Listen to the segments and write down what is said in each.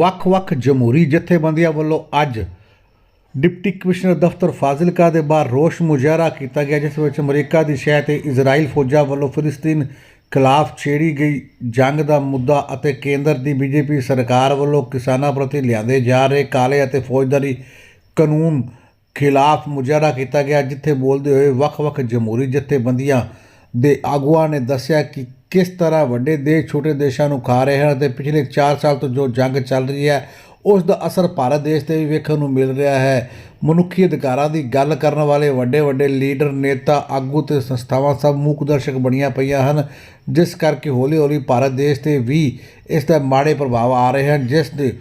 ਵੱਖ-ਵੱਖ ਜਮਹੂਰੀ ਜਥੇਬੰਦੀਆਂ ਵੱਲੋਂ ਅੱਜ ਡਿਪਟੀ ਕਮਿਸ਼ਨਰ ਦਫ਼ਤਰ ਫਾਜ਼ਿਲਕਾ ਦੇ ਬਾਹਰ ਰੋਸ ਮੁਜ਼ਾਹਰਾ ਕੀਤਾ ਗਿਆ, ਜਿਸ ਵਿੱਚ ਅਮਰੀਕਾ ਦੀ ਸ਼ਹਿ ਤੇ ਇਜ਼ਰਾਈਲ ਫੌਜਾਂ ਵੱਲੋਂ ਫਿਲਿਸਤੀਨ ਖਿਲਾਫ ਛੇੜੀ ਗਈ ਜੰਗ ਦਾ ਮੁੱਦਾ ਅਤੇ ਕੇਂਦਰ ਦੀ ਬੀਜੇਪੀ ਸਰਕਾਰ ਵੱਲੋਂ ਕਿਸਾਨਾਂ ਪ੍ਰਤੀ ਲਿਆਂਦੇ ਜਾ ਰਹੇ ਕਾਲੇ ਅਤੇ ਫੌਜਦਾਰੀ ਕਾਨੂੰਨ ਖਿਲਾਫ ਮੁਜ਼ਾਹਰਾ ਕੀਤਾ ਗਿਆ, ਜਿੱਥੇ ਬੋਲਦੇ ਹੋਏ ਵੱਖ-ਵੱਖ ਜਮਹੂਰੀ ਜਥੇਬੰਦੀਆਂ ਦੇ ਆਗੂਆਂ ਨੇ ਦੱਸਿਆ ਕਿ ਕਿਸ ਤਰ੍ਹਾਂ ਵੱਡੇ ਦੇਸ਼, ਛੋਟੇ ਦੇਸ਼ਾਂ ਨੂੰ ਖਾ ਰਹੇ ਹਨ ਅਤੇ ਪਿਛਲੇ 4 ਸਾਲ ਤੋਂ ਜੋ ਜੰਗ ਚੱਲ ਰਹੀ ਹੈ, ਉਸ ਦਾ ਅਸਰ ਭਾਰਤ ਦੇਸ਼ ਤੇ ਵੀ ਵੇਖਣ ਨੂੰ ਮਿਲ ਰਿਹਾ ਹੈ। ਮਨੁੱਖੀ ਅਧਿਕਾਰਾਂ ਦੀ ਗੱਲ ਕਰਨ ਵਾਲੇ ਵੱਡੇ ਵੱਡੇ ਲੀਡਰ, ਨੇਤਾ, ਆਗੂ ਤੇ ਸੰਸਥਾਵਾਂ ਸਭ ਮੂਕ ਦਰਸ਼ਕ ਬਣੀਆਂ ਪਈਆਂ ਹਨ, ਜਿਸ ਕਰਕੇ ਹੌਲੀ ਹੌਲੀ ਭਾਰਤ ਦੇਸ਼ ਤੇ ਵੀ ਇਸ ਦਾ ਮਾੜੇ ਪ੍ਰਭਾਵ ਆ ਰਹੇ ਹਨ, ਜਿਸ ਦੇ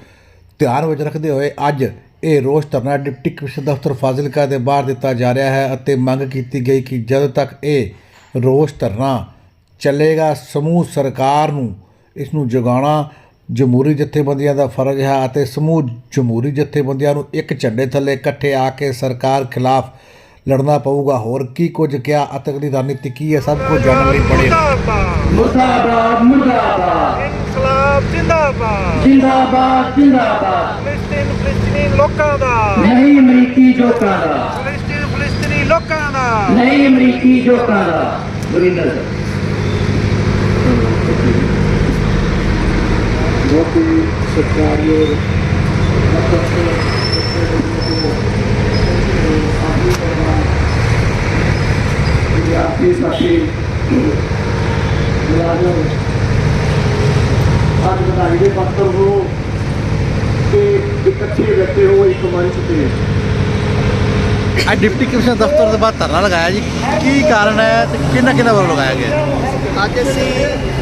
ਧਿਆਨ ਵਿੱਚ ਰੱਖਦੇ ਹੋਏ ਅੱਜ ਇਹ ਰੋਸ ਧਰਨਾ ਡਿਪਟੀ ਕਮਿਸ਼ਨਰ ਦਫ਼ਤਰ ਫਾਜ਼ਿਲਕਾ ਦੇ ਬਾਹਰ ਦਿੱਤਾ ਜਾ ਰਿਹਾ ਹੈ ਅਤੇ ਮੰਗ ਕੀਤੀ ਗਈ ਕਿ ਜਦੋਂ ਤੱਕ ਇਹ ਰੋਸ ਧਰਨਾ ਚੱਲੇਗਾ। ਸਮੂਹ ਸਰਕਾਰ ਨੂੰ ਇਸ ਨੂੰ ਜਗਾਉਣਾ ਜਮਹੂਰੀ ਜਥੇਬੰਦੀਆਂ ਦਾ ਫਰਜ਼ ਹੈ ਅਤੇ ਸਮੂਹ ਜਮਹੂਰੀ ਜਥੇਬੰਦੀਆਂ ਨੂੰ ਇੱਕ ਝੰਡੇ ਥੱਲੇ ਇਕੱਠੇ ਆ ਕੇ ਸਰਕਾਰ ਖਿਲਾਫ ਲੜਨਾ ਪਊਗਾ। ਹੋਰ ਕੀ ਕੁਝ ਕਿਹਾ ਅਤੇ ਅਗਲੀ ਰਣਨੀਤੀ ਕੀ ਹੈ? ਸਭ ਕੁਝ ਜਾਣਨ ਲਈ ਪੜੇ ਮੁਰਦਾਬਾਦ। ਮੁਰਦਾਬਾਦ ਇਨਕਲਾਬ ਜਿੰਦਾਬਾਦ। ਜਿੰਦਾਬਾਦ ਜਿੰਦਾਬਾਦ। ਫਲਸਤੀਨ ਫਲਸਤੀਨੀ ਲੋਕਾਂ ਦਾ। ਨਹੀਂ ਅਮਰੀਕੀ ਜੋਕਾਂ ਦਾ। ਫਲਸਤੀਨ ਫਲਸਤੀਨੀ ਲੋਕਾਂ ਦਾ। ਨਹੀਂ ਅਮਰੀਕੀ ਜੋਕਾਂ ਦਾ। ਗੁਰਿੰਦਰ ਬਹੁਤ ਹੀ ਸਰਕਾਰੀ ਔਰ ਵਿਦਿਆਰਥੀ ਸਾਥੀ ਮੁਲਾਜ਼ਮ ਅੱਜ ਵਧਾਈ ਦੇ ਪੱਤਰ ਹੋ ਤੇ ਇਕੱਠੇ ਬੈਠੇ ਹੋ ਇੱਕ ਮੰਚ ਤੇ ਅੱਜ ਡਿਪਟੀ ਕਮਿਸ਼ਨਰ ਦਫ਼ਤਰ ਦੇ ਬਾਹਰ ਧਰਨਾ ਲਗਾਇਆ ਜੀ। ਕੀ ਕਾਰਨ ਹੈ ਤੇ ਕਿੰਨਾ ਕਿੰਨਾ ਵੱਲੋਂ ਲਗਾਇਆ ਗਿਆ? ਅੱਜ ਅਸੀਂ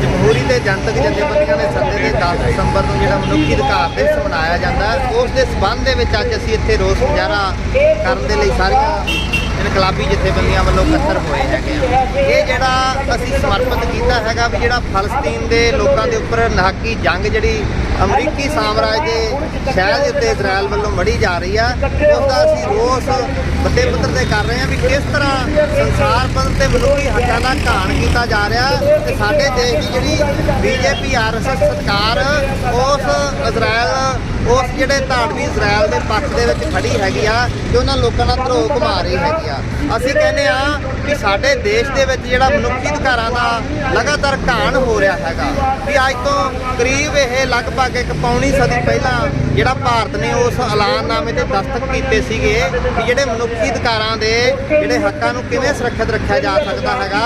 ਜਮਹੂਰੀ ਤੇ ਜਨਤਕ ਜਥੇਬੰਦੀਆਂ ਦੇ ਸੱਦੇ ਦੇ 10 ਦਸੰਬਰ ਨੂੰ ਜਿਹੜਾ ਮਨੁੱਖੀ ਅਧਿਕਾਰ ਦਿਵਸ ਮਨਾਇਆ ਜਾਂਦਾ ਉਸ ਦੇ ਸਬੰਧ ਦੇ ਵਿੱਚ ਅੱਜ ਅਸੀਂ ਇੱਥੇ ਰੋਸ ਮੁਜ਼ਾਹਰਾ ਕਰਨ ਦੇ ਲਈ ਸਾਰੀਆਂ ਇਨਕਲਾਬੀ ਜਥੇਬੰਦੀਆਂ ਵੱਲੋਂ ਇਕੱਤਰ ਹੋਏ ਹੈਗੇ ਆ। ਇਹ ਜਿਹੜਾ ਅਸੀਂ ਸਮਰਪਿਤ ਕੀਤਾ ਹੈਗਾ ਵੀ ਜਿਹੜਾ ਫਲਸਤੀਨ ਦੇ ਲੋਕਾਂ ਦੇ ਉੱਪਰ ਨਹਾਕੀ ਜੰਗ ਜਿਹੜੀ ਅਮਰੀਕੀ ਸਾਮਰਾਜ ਦੇ ਸ਼ਹਿਰ ਦੇ ਉੱਤੇ ਇਜ਼ਰਾਈਲ ਵੱਲੋਂ ਮੜੀ ਜਾ ਰਹੀ ਆ ਉਸ ਦਾ ਅਸੀਂ ਰੋਸ ਵੱਡੇ ਪੱਧਰ ਤੇ ਕਰ ਰਹੇ ਹਾਂ ਵੀ ਕਿਸ ਤਰ੍ਹਾਂ ਸੰਸਾਰ ਪੱਧਰ ਤੇ ਮਨੁੱਖੀ ਹੱਕਾਂ ਦਾ ਘਾਣ ਕੀਤਾ ਜਾ ਰਿਹਾ ਤੇ ਸਾਡੇ ਦੇਸ਼ ਦੀ ਜਿਹੜੀ ਬੀਜੇਪੀ ਆਰਐਸਐਸ ਸਰਕਾਰ, ਉਸ ਇਜ਼ਰਾਈਲ ਉਸ ਜਿਹੜੇ ਧਾੜਵੀ ਇਜ਼ਰਾਈਲ ਦੇ ਪੱਖ ਦੇ ਵਿੱਚ ਖੜੀ ਹੈਗੀ ਆ ਤੇ ਉਹਨਾਂ ਲੋਕਾਂ ਨਾਲ ਧਰੋ ਘੁਮਾ ਰਹੀ ਹੈਗੀ ਆ। ਅਸੀਂ ਕਹਿੰਦੇ ਆ ਕਿ ਸਾਡੇ ਦੇਸ਼ ਦੇ ਵਿੱਚ ਜਿਹੜਾ ਮਨੁੱਖੀ ਅਧਿਕਾਰਾਂ ਦਾ ਲਗਾਤਾਰ ਘਾਣ ਹੋ ਰਿਹਾ ਹੈਗਾ, ਵੀ ਅੱਜ ਤੋਂ ਕਰੀਬ ਇਹ ਲਗਭਗ ਇੱਕ ਪੌਣੀ ਸਦੀ ਪਹਿਲਾਂ ਜਿਹੜਾ ਭਾਰਤ ਨੇ ਉਸ ਐਲਾਨਨਾਮੇ ਤੇ ਦਸਤਖਤ ਕੀਤੇ ਸੀਗੇ ਕਿ ਜਿਹੜੇ ਮਨੁੱਖੀ ਅਧਿਕਾਰਾਂ ਦੇ ਜਿਹੜੇ ਹੱਕਾਂ ਨੂੰ ਕਿਵੇਂ ਸੁਰੱਖਿਅਤ ਰੱਖਿਆ ਜਾ ਸਕਦਾ ਹੈਗਾ,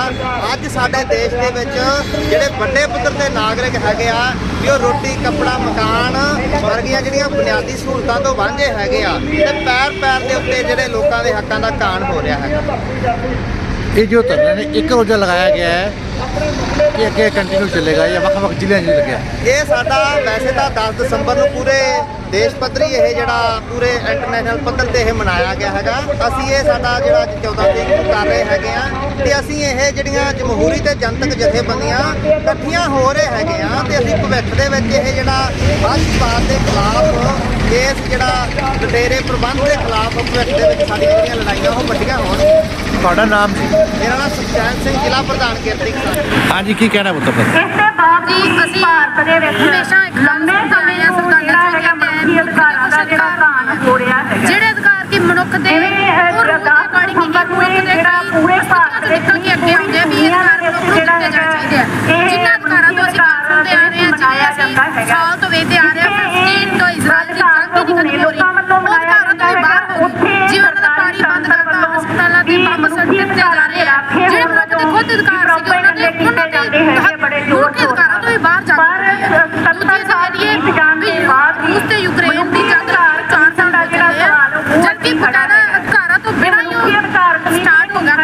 ਅੱਜ ਸਾਡੇ ਦੇਸ਼ ਦੇ ਵਿੱਚ ਜਿਹੜੇ ਵੱਡੇ ਪੱਧਰ ਤੇ ਨਾਗਰਿਕ ਹੈਗੇ ਆ ਵੀ ਉਹ ਰੋਟੀ, ਕੱਪੜਾ, ਮਕਾਨ, ਵਰਗੀਆਂ ਜਿਹੜੀਆਂ ਬੁਨਿਆਦੀ ਸਹੂਲਤਾਂ ਤੋਂ ਵਾਂਝੇ ਹੈਗੇ ਆ ਤੇ ਪੈਰ ਪੈਰ ਦੇ ਉੱਤੇ ਜਿਹੜੇ ਲੋਕਾਂ ਦੇ ਹੱਕਾਂ ਦਾ ਕਾਣ ਹੋ ਰਿਹਾ ਹੈਗਾ। ਇਹ ਜੋ ਧਰਨਾ ਨੇ, ਇੱਕ ਰੋਜ਼ਾ ਲਗਾਇਆ ਗਿਆ ਹੈ ਕਿ ਅੱਗੇ ਕੰਟੀਨਿਊ ਚੱਲੇਗਾ ਜਾਂ ਵੱਖ-ਵੱਖ ਜ਼ਿਲ੍ਹਿਆਂ 'ਚ ਲੱਗਿਆ। ਇਹ ਸਾਡਾ ਵੈਸੇ ਤਾਂ 10 ਦਸੰਬਰ ਨੂੰ ਪੂਰੇ ਦੇਸ਼ ਪੱਧਰੀ ਇਹ ਜਿਹੜਾ ਪੂਰੇ ਇੰਟਰਨੈਸ਼ਨਲ ਪੱਧਰ ਤੇ ਇਹ ਮਨਾਇਆ ਗਿਆ ਹੈਗਾ। ਅਸੀਂ ਇਹ ਸਾਡਾ ਜਿਹੜਾ ਅੱਜ 14 ਤਰੀਕ ਨੂੰ ਕਰ ਰਹੇ ਹੈਗੇ ਆ ਤੇ ਅਸੀਂ ਇਹ ਜਿਹੜੀਆਂ ਜਮਹੂਰੀ ਤੇ ਜਨਤਕ ਜਥੇਬੰਦੀਆਂ ਇਕੱਠੀਆਂ ਹੋ ਰਹੇ ਹੈਗੇ ਆ ਤੇ ਅਸੀਂ ਭਵਿੱਖ ਦੇ ਵਿੱਚ ਇਹ ਜਿਹੜਾ ਆਤਿਵਾਦ ਦੇ ਇਸ ਜਿਹੜਾ ਲੁਟੇਰੇ ਪ੍ਰਬੰਧ ਦੇ ਖਿਲਾਫ ਭਵਿੱਖ ਦੇ ਵਿੱਚ ਸਾਡੀਆਂ ਜਿਹੜੀਆਂ ਲੜਾਈਆਂ ਉਹ ਵੱਡੀਆਂ ਹੋਣਗੀਆਂ ਤੁਹਾਡਾ ਨਾਮ ਜੀ? ਮੇਰਾ ਨਾਮ ਸੁਖਚੈਨ ਸਿੰਘ ਜ਼ਿਲ੍ਹਾ ਪ੍ਰਧਾਨ ਕਿਰਤੀ ਕਿਸਾਨ ਹਾਂਜੀ ਕੀ ਕਹਿਣਾ ਪੁੱਤਰ ਇਸ ਦੇ ਬਾਵਜੂਦ ਅਸੀਂ ਭਾਰਤ ਦੇ ਵਿੱਚ ਹਮੇਸ਼ਾ ਇੱਕ ਲੰਮੇ ਸਮੇਂ ਤੋਂ ਜਿਹੜਾ ਹੈਗਾ ਮਨੁੱਖੀ ਅਧਿਕਾਰਾਂ ਦਾ ਜਿਹੜਾ ਘਾਣ ਹੋ ਰਿਹਾ ਹੈਗਾ ਜਿਹੜੇ ਅਧਿਕਾਰ ਕੀ ਮਨੁੱਖ ਦੇ ਜਿਵੇਂ ਇਹ ਉਹ ਰੂਲ ਦਸ ਅਕੋਰਡਿੰਗ ਕੀ ਦਸੰਬਰ ਨੂੰ ਮਨੁੱਖ ਇਹ ਦੇ ਜਿਹੜਾ ਪੂਰੇ ਭਾਰਤ ਦੇ ਨਿਕਲ ਕੇ ਅੱਗੇ ਆਉਂਦੇ ਆ ਵੀ ਇਹ ਅਧਿਕਾਰ ਮਨੁੱਖ ਨੂੰ ਜਿਹੜਾ ਦਿੱਤੇ ਜਾਣੇ ਚਾਹੀਦੇ ਆ ਇਹ ਜਿਨ੍ਹਾਂ ਅਧਿਕਾਰਾਂ ਤੋਂ ਅਸੀਂ ਗੱਲ ਸੁਣਦੇ ਆ ਰਹੇ ਹਾਂ ਮਨਾਇਆ ਜਿਵੇਂ ਜਾਂਦਾ ਅਸੀਂ ਹੈਗਾ। ਸਾਲ ਤੋਂ ਵੇਖਦੇ ਆ ਰਹੇ ਹਾਂ ਫਲਸਤੀਨ ਤੋਂ ਇਜ਼ਰਾਈਲ ਦੀ ਜੰਗ ਦੀ ਖਤਮ ਹੋ ਰਹੀ ਲੋਕਾਂ ਵੱਲੋਂ ਉਹ ਅਧਿਕਾਰਾਂ ਤੋਂ ਵੀ ਬਾਹਰ ਹੋ ਗਈ ਜਿਵੇਂ ਉਹਨਾਂ ਦਾ ਪਾਣੀ ਬੰਦ ਕਰਤਾ ਹਸਪਤਾਲਾਂ ਤੇ ਬੰਬ ਸੱਟ ਦਿੱਤੇ ਜਾ ਰਹੇ ਆ ਜਿਹੜੇ ਮਨੁੱਖ ਦੇ ਖੁਦ ਅਧਿਕਾਰ ਸੀਗੇ ਉਹਨਾਂ ਦੇ ਉਹਨਾਂ ਦੇ ਮਨੁੱਖ ਦੇ ਅਧਿਕਾਰਾਂ ਤੋਂ ਵੀ ਬਾਹਰ ਜਾ ਪਰ ਸੱਤਰ ਸਾਲ ਬੀਤ ਜਾਣ ਦੇ ਬਾਅਦ ਵੀ ਰੂਸ ਤੇ ਯੂਕਰੇਨ ਦੀ ਜੰਗ ਚਾਰ ਸਾਲ ਦਾ ਜਿਹੜਾ ਸਵਾਲ ਉਹ ਜਦਕਿ ਪਟਾਨਾ ਅਧਿਕਾਰਾਂ ਤੋਂ ਬਿਨਾਂ ਹੀ ਸਟਾਰਟ ਹੋ ਗਿਆ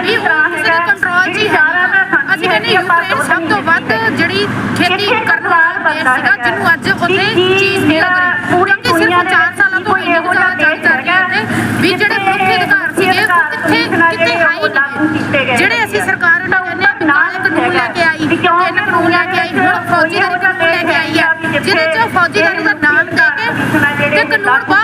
ਵੀ ਕਿਸੇ ਦੇ ਕੰਟਰੋਲ 'ਚ ਹੀ ਅਸੀਂ ਕਹਿੰਦੇ ਯੂਕਰੇਨ ਸਭ ਤੋਂ ਵੱਧ ਜਿਹੜੀ ਖੇਤੀ ਇੱਥੇ ਕਰਨ ਵਾਲਾ ਦੇਸ਼ ਬੰਦਾ ਸੀਗਾ ਹੈਗਾ। ਜਿਹਨੂੰ ਅੱਜ ਉੱਥੇ ਕਿ ਚੀਜ਼ ਮਿਲ ਜਿਹੜਾ ਰਹੀ ਪੂਰੀ ਕਿਉਂਕਿ ਦੁਨੀਆ ਸਿਰਫ ਦੇ 4 ਸਾਲਾਂ ਤੋਂ ਕੋਈ ਇਹੋ ਜਿਹਾ ਚੱਲ ਚੱਲ ਦੇਸ਼ ਰਹੇ ਨੇ ਵੀ ਜਿਹੜੇ ਮਨੁੱਖੀ ਅਧਿਕਾਰ ਸੀਗੇ ਉਹ ਕਿੱਥੇ ਕਿੱਥੇ ਹੈ ਹੀ ਨਹੀਂ ਜਿਹੜੇ ਅਸੀਂ ਸਰਕਾਰ ਨੂੰ ਕਹਿੰਦੇ ਆ ਵੀ ਨਾਲ ਕਾਨੂੰਨ ਲੈ ਕੇ ਆਈ ਕਾਨੂੰਨ ਲੈ ਕੇ ਆਈ ਹੁਣ ਫੌਜੀਦਾਰੀ ਕਾਨੂੰਨ ਲੈ ਕੇ ਆਈ ਆ। ਜਿਹਦੇ ਚ ਫੌਜੀਦਾਰੀ ਦਾ ਨਾਮ ਦੇ ਕੇ ਤੇ ਕਾਨੂੰਨ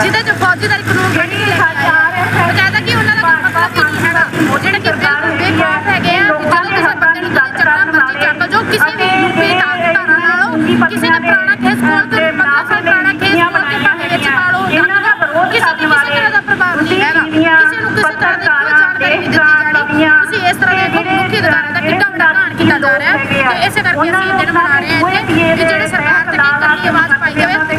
ਜਿਹਦੇ ਚ ਫੌਜੀਦਾਰੀ ਕਾਨੂੰਨ ਕੱਢ ਕੇ ਲੈ ਕੇ ਆਏ ਆ ਬਕਾਇਦਾ ਕਿ ਉਹਨਾਂ ਦਾ ਕੋਈ ਮਤਲਬ ਹੀ ਨਹੀਂ ਹੈਗਾ। ਜਿਹੜੇ ਕਿ ਬਿਲਕੁਲ ਬੇਕਾਰ ਹੈਗੇ ਆ ਜਦੋਂ ਕਿਸੇ ਬੰਦੇ ਨੂੰ ਕਿਤੇ ਚੱਕਣਾ ਮਰਜ਼ੀ ਚੱਕ ਜੋ ਕਿਸੇ ਵੀ ਯੂਪੀ ਧਾਰਾ ਨਾਲੋਂ ਕਿਸੇ ਨੇ ਪੁਰਾਣਾ ਕੇਸ ਖੋਲ ਕੇ ਬੰਦਾ ਸੇ ਪੁਰਾਣਾ ਕੇਸ ਖੋਲ ਕੇ ਭਾਵੇਂ ਵਿੱਚ ਪਾ ਲਓ। ਇਹਨਾਂ ਦਾ ਕਿਸੇ ਤੇ ਕਿਸੇ ਤਰ੍ਹਾਂ ਦਾ ਪ੍ਰਭਾਵ ਨਹੀਂ ਹੈਗਾ। ਕਿਸੇ ਨੂੰ ਕਿਸੇ ਤਰ੍ਹਾਂ ਦੀ ਕੋਈ ਜਾਣਕਾਰੀ ਨਹੀਂ ਦਿੱਤੀ ਜਾਣੀ। ਤੁਸੀਂ ਇਸ ਤਰ੍ਹਾਂ ਦੇ ਮੁੱਖ ਅਧਿਕਾਰਾਂ ਦਾ ਕਿੰਨਾ ਵੱਡਾ ਘਾਣ ਕੀਤਾ ਜਾ ਰਿਹਾ ਹੈ ਤੇ ਇਸੇ ਕਰਕੇ ਅਸੀਂ ਇਹ ਦਿਨ ਮਨਾ ਰਹੇ ਹਾਂ ਇੱਥੇ ਕਿ ਜਿਹੜੇ ਸਰਕਾਰ ਤੇ ਕੀ ਕਰਨੀ ਆਵਾਜ਼ ਪਾਈ ਜਾਵੇ ਅਸੀਂ